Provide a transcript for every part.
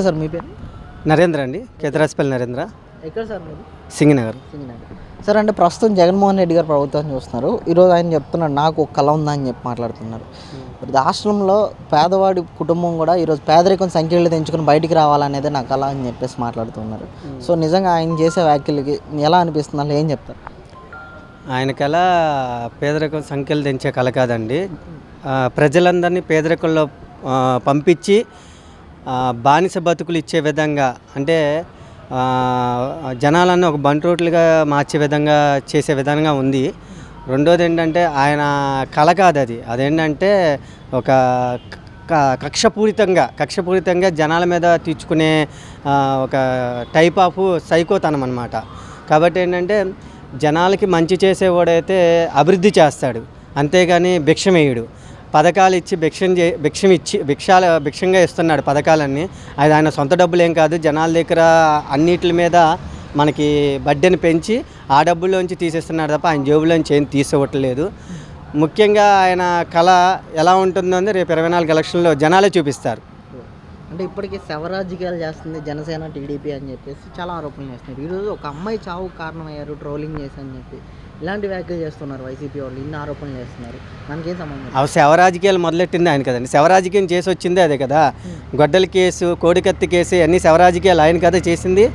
Sir మీ పేరు? నరేంద్ర అండి కేతరాజపల్లి నరేంద్ర. ఎక్కడ సార్ మీరు? సింగినగర్. సార్ అంటే ప్రస్తుతం జగన్మోహన్ రెడ్డి గారు ప్రభుత్వాన్ని చూస్తున్నారు. ఈరోజు ఆయన చెప్తున్నాడు నాకు ఒక కళ ఉందా అని చెప్పి మాట్లాడుతున్నారు. రాష్ట్రంలో పేదవాడి కుటుంబం కూడా ఈరోజు పేదరికం సంఖ్యలు తెంచుకుని బయటికి రావాలనేది నా కళ అని చెప్పేసి మాట్లాడుతున్నారు. సో నిజంగా ఆయన చేసే వ్యాఖ్యలకి ఎలా అనిపిస్తుంది? అసలు ఏం చెప్తారు? ఆయనకలా పేదరికం సంఖ్యలు తెంచే కళ కాదండి. ప్రజలందరినీ పేదరికంలో పంపించి బానిస బతుకులు ఇచ్చే విధంగా అంటే జనాలన్నీ ఒక బంట్రోట్లుగా మార్చే విధంగా చేసే విధంగా ఉంది. రెండోది ఏంటంటే ఆయన కళ కాదు అది. అదేంటంటే ఒక కక్షపూరితంగా కక్షపూరితంగా జనాల మీద తీర్చుకునే ఒక టైప్ ఆఫ్ సైకోతనం అనమాట కాబట్టి ఏంటంటే జనాలకి మంచి చేసేవాడైతే అభివృద్ధి చేస్తాడు. అంతేగాని భిక్షమేయుడు. పథకాలు ఇచ్చి భిక్షం చే భిక్షం ఇచ్చి భిక్షాల భిక్షంగా ఇస్తున్నాడు పథకాలన్నీ. అది ఆయన సొంత డబ్బులు ఏం కాదు. జనాల దగ్గర అన్నిటి మీద మనకి బడ్డెని పెంచి ఆ డబ్బుల్లోంచి తీసేస్తున్నాడు తప్ప ఆయన జేబులోంచి ఏం తీసుకోవట్లేదు ముఖ్యంగా ఆయన కళ ఎలా ఉంటుందో రేపు ఇరవై నాలుగు ఎలక్షన్లో జనాలే చూపిస్తారు. అంటే ఇప్పటికీ శవరాజకీయాలు చేస్తుంది జనసేన టీడీపీ అని చెప్పేసి చాలా ఆరోపణలు చేస్తున్నారు ఈరోజు ఒక అమ్మాయి చావు కారణమయ్యారు ట్రోలింగ్ చేసి అని చెప్పి. ఇలాంటి వ్యాఖ్యలు చేస్తున్నారు వైసీపీ వాళ్ళు ఇన్ని ఆరోపణలు చేస్తున్నారు. మనకేం సంబంధం అవి శవ రాజకీయాలు మొదలెట్టింది ఆయన కదండి. శవ రాజకీయం చేసి వచ్చింది అదే కదా. గొడ్డలి కేసు కోడికత్తి కేసు అన్ని శవ రాజకీయాలు ఆయన కదా చేసింది.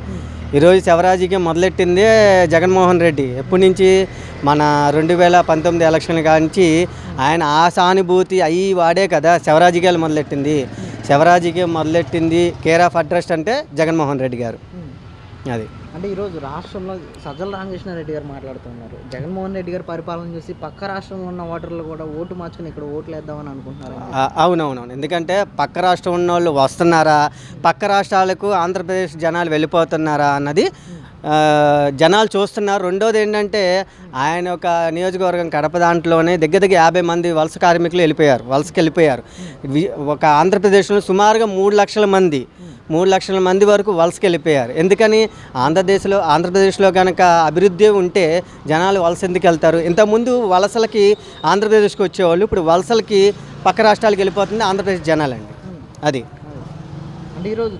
ఈరోజు శవ రాజకీయం మొదలెట్టింది జగన్మోహన్ రెడ్డి. ఎప్పటి నుంచి మన రెండు వేల పంతొమ్మిది ఎలక్షన్ కాంచి ఆయన ఆ సానుభూతి అయ్యి వాడే కదా శవ రాజకీయాలు మొదలెట్టింది. శవ రాజకీయం మొదలెట్టింది కేర్ ఆఫ్ అడ్రస్ట్ అంటే జగన్మోహన్ రెడ్డి గారు. అది. అంటే ఈరోజు రాష్ట్రంలో సజ్జల రామకృష్ణారెడ్డి గారు మాట్లాడుతున్నారు. జగన్మోహన్ రెడ్డి గారు పరిపాలన చూసి పక్క రాష్ట్రంలో ఉన్న ఓటర్లు కూడా ఓటు మార్చుకుని ఇక్కడ ఓట్లు వేద్దామని అనుకుంటున్నారు అవునవునవును. ఎందుకంటే పక్క రాష్ట్రం ఉన్న వాళ్ళు వస్తున్నారా? పక్క రాష్ట్రాలకు ఆంధ్రప్రదేశ్ జనాలు వెళ్ళిపోతున్నారా అన్నది జనాలు చూస్తున్నారు. రెండోది ఏంటంటే ఆయన ఒక నియోజకవర్గం కడప దాంట్లోనే దగ్గర దగ్గర యాభై మంది వలస కార్మికులు వెళ్ళిపోయారు వలసకి వెళ్ళిపోయారు ఒక ఆంధ్రప్రదేశ్లో సుమారుగా మూడు లక్షల మంది మూడు లక్షల మంది వరకు వలసకి వెళ్ళిపోయారు. ఎందుకని? ఆంధ్రదేశ్లో ఆంధ్రప్రదేశ్లో కనుక అభివృద్ధి ఉంటే జనాలు వలస ఎందుకు వెళ్తారు? ఇంతకుముందు వలసలకి ఆంధ్రప్రదేశ్కి వచ్చేవాళ్ళు ఇప్పుడు వలసలకి పక్క రాష్ట్రాలకు వెళ్ళిపోతుంది ఆంధ్రప్రదేశ్ జనాలండి. అది. అంటే ఈరోజు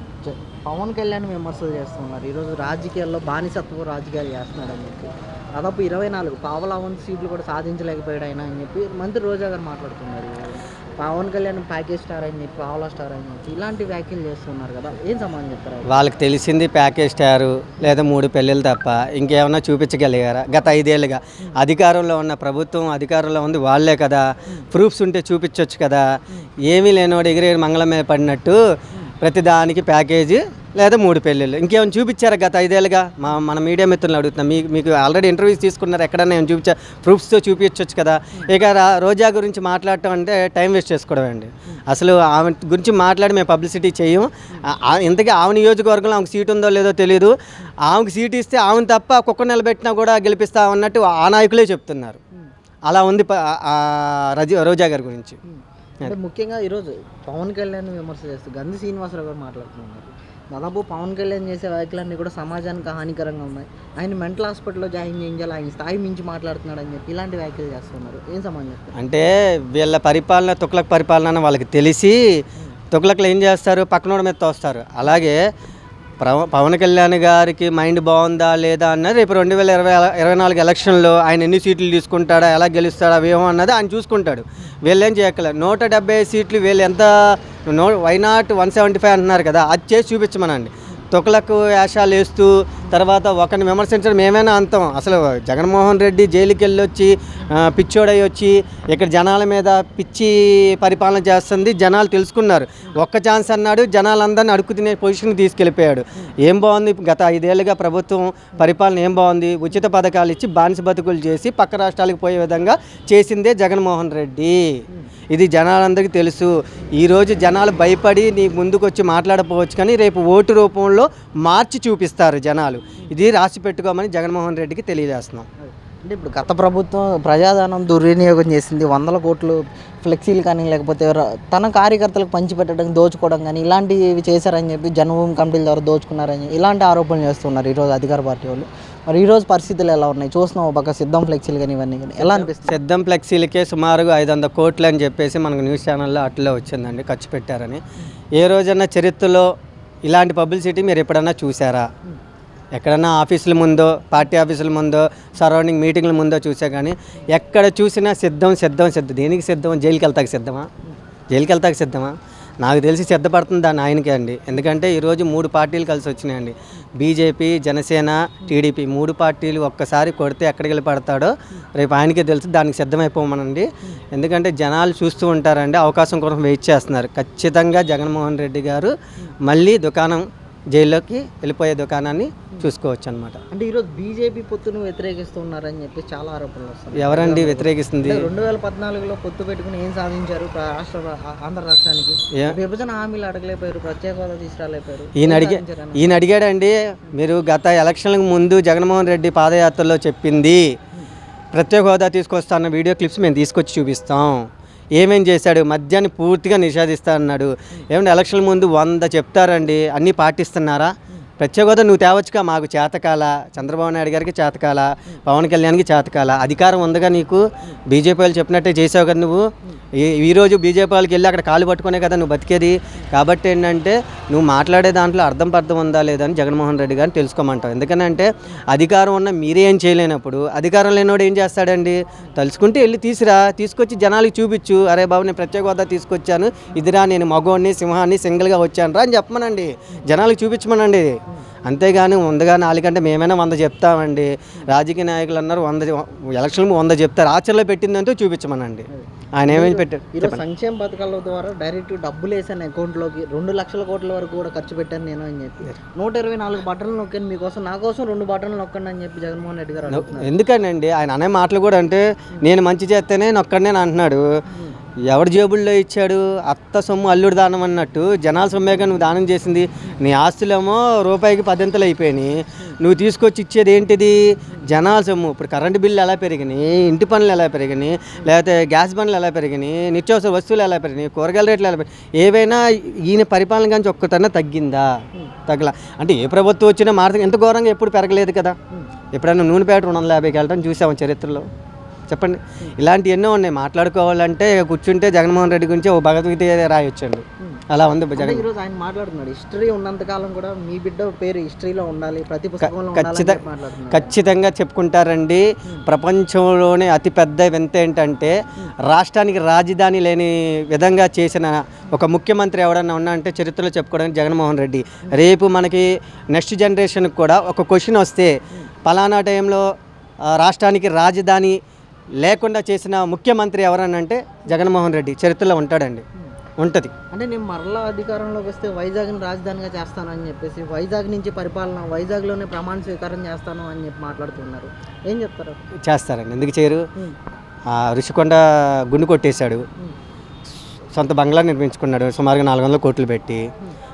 పవన్ కళ్యాణ్ విమర్శలు చేస్తున్నారు. ఈరోజు రాజకీయాల్లో బానిసత్వ రాజకీయాలు చేస్తున్నాడు అని చెప్పి. దాదాపు ఇరవై నాలుగు పావలావన్ సీట్లు కూడా సాధించలేకపోయాడు ఆయన అని చెప్పి మంత్రి రోజా గారు మాట్లాడుతున్నారు. పవన్ కళ్యాణ్ ప్యాకేజ్ స్టార్ అని చెప్పి పావలా స్టార్ అని చెప్పి ఇలాంటి వ్యాఖ్యలు చేస్తున్నారు కదా. ఏం సమాధానం చెప్తారు వాళ్ళకి తెలిసింది ప్యాకేజ్ స్టారు లేదా మూడు పెళ్ళిళ్ళు తప్ప ఇంకేమన్నా చూపించగలిగారా? గత ఐదేళ్ళుగా అధికారంలో ఉన్న ప్రభుత్వం అధికారంలో ఉంది వాళ్ళే కదా. ప్రూఫ్స్ ఉంటే చూపించవచ్చు కదా. ఏమీ లేనివాడు ఎగిరే మంగళమే పడినట్టు ప్రతిదానికి ప్యాకేజీ లేదా మూడు పెళ్ళిళ్ళు. ఇంకేమైనా చూపించారా గత ఐదేళ్ళుగా? మా మన మీడియా మిత్రులు అడుగుతున్నాం. మీకు మీకు ఆల్రెడీ ఇంటర్వ్యూస్ తీసుకున్నారు. ఎక్కడన్నా ఏమైనా చూపించా? ప్రూఫ్స్తో చూపించవచ్చు కదా. ఇక రోజా గురించి మాట్లాడటం అంటే టైం వేస్ట్ చేసుకోవడం అండి. అసలు ఆమె గురించి మాట్లాడి మేము పబ్లిసిటీ చేయం. ఇంతకీ ఆమె నియోజకవర్గంలో ఆమెకు సీట్ ఉందో లేదో తెలియదు ఆమెకు సీట్ ఇస్తే ఆమెను తప్ప కుక్క నిలబెట్టినా కూడా గెలిపిస్తా అన్నట్టు ఆ నాయకులే చెప్తున్నారు. అలా ఉంది ప- రజ రోజా గారి గురించి. అంటే ముఖ్యంగా ఈరోజు పవన్ కళ్యాణ్ విమర్శ చేస్తూ గంధి శ్రీనివాసరావు గారు మాట్లాడుతున్నారు. దాదాపు పవన్ కళ్యాణ్ చేసే వ్యాఖ్యలన్నీ కూడా సమాజానికి హానికరంగా ఉన్నాయి. ఆయన మెంటల్ హాస్పిటల్లో జాయిన్ చేయించాలి ఆయన స్థాయి మించి మాట్లాడుతున్నాడు అని చెప్పి ఇలాంటి వ్యాఖ్యలు చేస్తున్నారు. ఏం సమాజం అంటే వీళ్ళ పరిపాలన తుక్లక్ పరిపాలన అని వాళ్ళకి తెలిసి తుక్లక్లు ఏం చేస్తారు? పక్కనోడి మీద తోస్తారు. అలాగే పవన్ కళ్యాణ్ గారికి మైండ్ బాగుందా లేదా అన్నది రేపు రెండు వేల ఇరవై ఇరవై నాలుగు ఎలక్షన్లో ఆయన ఎన్ని సీట్లు తీసుకుంటాడా ఎలా గెలుస్తాడా వ్యూహం అన్నది ఆయన చూసుకుంటాడు. వీళ్ళేం చేయక్కలేదు నూట డెబ్బై సీట్లు వీళ్ళు ఎంత no why not one seventy five అంటున్నారు కదా అది చేసి చూపించమనండి. తొకలకు వేషాలు వేస్తూ తర్వాత ఒకరిని విమర్శించడం ఏమైనా అంతం. అసలు జగన్మోహన్ రెడ్డి జైలుకి వెళ్ళొచ్చి పిచ్చోడై వచ్చి ఇక్కడ జనాల మీద పిచ్చి పరిపాలన చేస్తుంది జనాలు తెలుసుకున్నారు. ఒక్క ఛాన్స్ అన్నాడు జనాలందరినీ అడుగు తినే పొజిషన్కి తీసుకెళ్ళిపోయాడు. ఏం బాగుంది? గత ఐదేళ్ళుగా ప్రభుత్వం పరిపాలన ఏం బాగుంది? ఉచిత పథకాలు ఇచ్చి బానిస బతుకులు చేసి పక్క రాష్ట్రాలకు పోయే విధంగా చేసిందే జగన్మోహన్ రెడ్డి. ఇది జనాలందరికీ తెలుసు. ఈరోజు జనాలు భయపడి నీ ముందుకు వచ్చి మాట్లాడపోవచ్చు కానీ రేపు ఓటు రూపంలో మార్చి చూపిస్తారు జనాలు. ఇది రాసి పెట్టుకోమని జగన్మోహన్ రెడ్డికి తెలియజేస్తున్నాం. అంటే ఇప్పుడు గత ప్రభుత్వం ప్రజాధనం దుర్వినియోగం చేసింది వందల కోట్లు ఫ్లెక్సీలు కానీ లేకపోతే తన కార్యకర్తలకు పంచిపెట్టడం దోచుకోవడం కానీ ఇలాంటివి చేశారని చెప్పి జన్మభూమి కమిటీల ద్వారా దోచుకున్నారని ఇలాంటి ఆరోపణలు చేస్తున్నారు ఈరోజు అధికార పార్టీ వాళ్ళు. మరి ఈరోజు పరిస్థితులు ఎలా ఉన్నాయి? చూస్తున్నాం ఒక సిద్ధం ఫ్లెక్సీలు కానీ ఇవన్నీ కానీ. ఎలా అనిపిస్తుంది? సిద్ధం ఫ్లెక్సీలకే సుమారుగా ఐదు వందల కోట్లు అని చెప్పేసి మనకు న్యూస్ ఛానల్లో అట్లా వచ్చిందండి ఖర్చు పెట్టారని. ఏ రోజన్నా చరిత్రలో ఇలాంటి పబ్లిసిటీ మీరు ఎప్పుడన్నా చూసారా ఎక్కడన్నా ఆఫీసుల ముందో పార్టీ ఆఫీసుల ముందో సరౌండింగ్ మీటింగ్ల ముందో చూసా కానీ ఎక్కడ చూసినా సిద్ధం సిద్ధం సిద్ధం. దేనికి సిద్ధం? జైలుకి వెళ్తాకి సిద్ధమా? జైలుకి వెళ్తాకి సిద్ధమా? నాకు తెలిసి సిద్ధపడుతుంది దాని ఆయనకే అండి. ఎందుకంటే ఈరోజు మూడు పార్టీలు కలిసి వచ్చినాయండి. బీజేపీ జనసేన టీడీపీ మూడు పార్టీలు ఒక్కసారి కొడితే ఎక్కడికి వెళ్ళి పడతాడో రేపు ఆయనకే తెలుసు దానికి సిద్ధమైపోమనండి. ఎందుకంటే జనాలు చూస్తూ ఉంటారండి అవకాశం కోసం వెయిట్ చేస్తున్నారు. ఖచ్చితంగా జగన్మోహన్ రెడ్డి గారు మళ్ళీ దుకాణం జైల్లోకి వెళ్ళిపోయే దుకాణాన్ని చూసుకోవచ్చు అనమాట అంటే ఈరోజు బీజేపీ పొత్తును వ్యతిరేకిస్తున్నారని చెప్పి చాలా ఆరోపణలు వస్తున్నాయి. ఎవరండి వ్యతిరేకిస్తుంది? రెండు వేల పద్నాలుగులో పొత్తు పెట్టుకుని ఏం సాధించారు రాష్ట్ర ఆంధ్ర రాష్ట్రానికి? విభజన హామీలు అడగలేకపోయారు ప్రత్యేక హోదా తీసుకురాలేకపోయారు. ఈయన అడిగే? ఈయన అడిగాడండి మీరు గత ఎలక్షన్లకు ముందు జగన్మోహన్ రెడ్డి పాదయాత్రలో చెప్పింది ప్రత్యేక హోదా తీసుకొస్తాన్న వీడియో క్లిప్స్ మేము తీసుకొచ్చి చూపిస్తాం. ఏమేం చేశాడు? మద్యాన్ని పూర్తిగా నిషేధిస్తానన్నాడు ఏమంటే ఎలక్షన్ ముందు వంద చెప్తారండి. అన్నీ పాటిస్తున్నారా? ప్రత్యేక హోదా నువ్వు తేవచ్చుగా మాకు చేతకాల. చంద్రబాబు నాయుడు గారికి చేతకాల. పవన్ కళ్యాణ్కి చేతకాల. అధికారం ఉందిగా నీకు? బీజేపీ వాళ్ళు చెప్పినట్టే చేసావు కదా నువ్వు? ఈరోజు బీజేపీ వాళ్ళకి వెళ్ళి అక్కడ కాలు పట్టుకునే కదా నువ్వు బతికేది. కాబట్టి ఏంటంటే నువ్వు మాట్లాడే దాంట్లో అర్థం పర్థం ఉందా లేదని జగన్మోహన్ రెడ్డి గారిని తెలుసుకోమంటావు. ఎందుకనంటే అధికారం ఉన్న మీరే ఏం చేయలేనప్పుడు అధికారం లేనివాడు ఏం చేస్తాడండి? తలుచుకుంటే వెళ్ళి తీసిరా తీసుకొచ్చి జనాలకి చూపించు. అరే బాబు నేను ప్రత్యేక హోదా తీసుకొచ్చాను. ఇదిరా నేను మగోడిని సింహాన్ని సింగిల్గా వచ్చాను రా అని చెప్పమనండి. జనాలకు చూపించమనండి. అంతేగాని వందగా నాలుగంటే మేమైనా వంద చెప్తామండి. రాజకీయ నాయకులు అన్నారు వంద ఎలక్షన్ వంద చెప్తారు. ఆచరణలో పెట్టిందంటూ చూపించమనండి. ఆయన ఏమేమి పెట్టారు? సంక్షేమ పథకాల ద్వారా డైరెక్ట్ డబ్బులు వేసాను అకౌంట్లోకి. రెండు లక్షల కోట్ల వరకు కూడా ఖర్చు పెట్టాను నేను అని చెప్పి. నూట ఇరవై నాలుగు బటన్లు నొక్కాను. మీకోసం నా కోసం రెండు బటన్లు నొక్కండి అని చెప్పి జగన్మోహన్ రెడ్డి గారు ఎందుకనండి? ఆయన అనే మాటలు కూడా అంటే నేను మంచి చేస్తేనే నొక్కడనే అంటున్నాడు. ఎవరి జేబుల్లో ఇచ్చాడు? అత్త సొమ్ము అల్లుడు దానం అన్నట్టు జనాల సొమ్మేగా నువ్వు దానం చేసింది. నీ ఆస్తులేమో రూపాయికి పదింతలు అయిపోయినాయి. నువ్వు తీసుకొచ్చి ఇచ్చేది ఏంటిది? జనాల సొమ్ము. ఇప్పుడు కరెంటు బిల్లు ఎలా పెరిగినాయి? ఇంటి పనులు ఎలా పెరిగినాయి? లేకపోతే గ్యాస్ పనులు ఎలా పెరిగినాయి? నిత్యావసర వస్తువులు ఎలా పెరిగినాయి? కూరగాయల రేట్లు ఎలా పెరిగినాయి? ఏవైనా ఈయన పరిపాలన కానీ ఒక్కటన్నా తగ్గిందా? తగ్గల. అంటే ఏ ప్రభుత్వం వచ్చినా మారుతుంది ఎంత ఘోరంగా ఎప్పుడు పెరగలేదు కదా? ఎప్పుడైనా నూనె ప్యాకెట్ రెండు వందల యాభైకి వెళ్ళడం చూసాము చరిత్రలో. చెప్పండి. ఇలాంటి ఎన్నో ఉన్నాయి. మాట్లాడుకోవాలంటే కూర్చుంటే జగన్మోహన్ రెడ్డి గురించి ఓ భగవద్గీత రాయొచ్చండి. అలా ఉంది జగన్. ఈరోజు ఆయన మాట్లాడుతున్నాడు. హిస్టరీ ఉన్నంత కాలం కూడా మీ బిడ్డ పేరు హిస్టరీలో ఉండాలి ప్రతి పుస్తకంలో ఖచ్చితంగా ఖచ్చితంగా చెప్పుకుంటారండి. ప్రపంచంలోనే అతిపెద్ద వింత ఏంటంటే రాష్ట్రానికి రాజధాని లేని విధంగా చేసిన ఒక ముఖ్యమంత్రి ఎవడన్నా ఉన్నా అంటే చరిత్రలో చెప్పుకోవడానికి జగన్మోహన్ రెడ్డి. రేపు మనకి నెక్స్ట్ జనరేషన్కి కూడా ఒక క్వశ్చన్ వస్తే పలానా టైంలో రాష్ట్రానికి రాజధాని లేకుండా చేసిన ముఖ్యమంత్రి ఎవరనంటే జగన్మోహన్ రెడ్డి. చరిత్రలో ఉంటాడండి. ఉంటుంది. అంటే నేను మరలా అధికారంలోకి వస్తే వైజాగ్ని రాజధానిగా చేస్తానని చెప్పేసి వైజాగ్ నుంచి పరిపాలన వైజాగ్లోనే ప్రమాణ స్వీకారం చేస్తాను అని చెప్పి మాట్లాడుతున్నారు. ఏం చెప్తారు? చేస్తారండి. ఎందుకు చేయరు? ఋషికొండ గుండు కొట్టేశాడు. సొంత బంగ్లా నిర్మించుకున్నాడు. సుమారుగా నాలుగు వందల కోట్లు పెట్టి.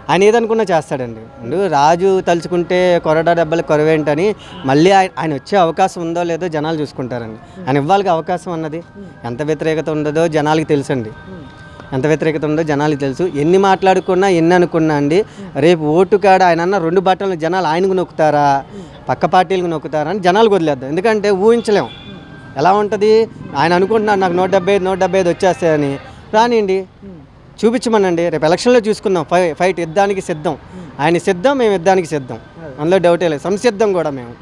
ఆయన ఏదనుకున్నా చేస్తాడండి. రాజు తలుచుకుంటే కొరడా డబ్బలు కొరవేంటని మళ్ళీ ఆయన ఆయన వచ్చే అవకాశం ఉందో లేదో జనాలు చూసుకుంటారండి. ఆయన ఇవ్వాలి అవకాశం అన్నది. ఎంత వ్యతిరేకత ఉండదో జనాలకి తెలుసండి. ఎంత వ్యతిరేకత ఉందో జనాలకి తెలుసు. ఎన్ని మాట్లాడుకున్నా ఎన్ని అనుకున్నా అండి రేపు ఓటు కాడ ఆయన అన్న రెండు బట్టలు జనాలు ఆయనకు నొక్కుతారా పక్క పార్టీలకు నొక్కుతారా అని జనాలు వదిలేద్దాం. ఎందుకంటే ఊహించలేం. ఎలా ఉంటుంది? ఆయన అనుకుంటున్నాడు నాకు నూట డెబ్బై ఐదు నూట డెబ్బై ఐదు వచ్చేస్తాయని. రానియండి. చూపించమనండి. రేపు ఎలక్షన్లో చూసుకుందాం. ఫై ఫైట్ యుద్ధానికి సిద్ధం. ఆయన సిద్ధం మేము యుద్ధానికి సిద్ధం. అందులో డౌటే లేదు. సంసిద్ధం కూడా మేము.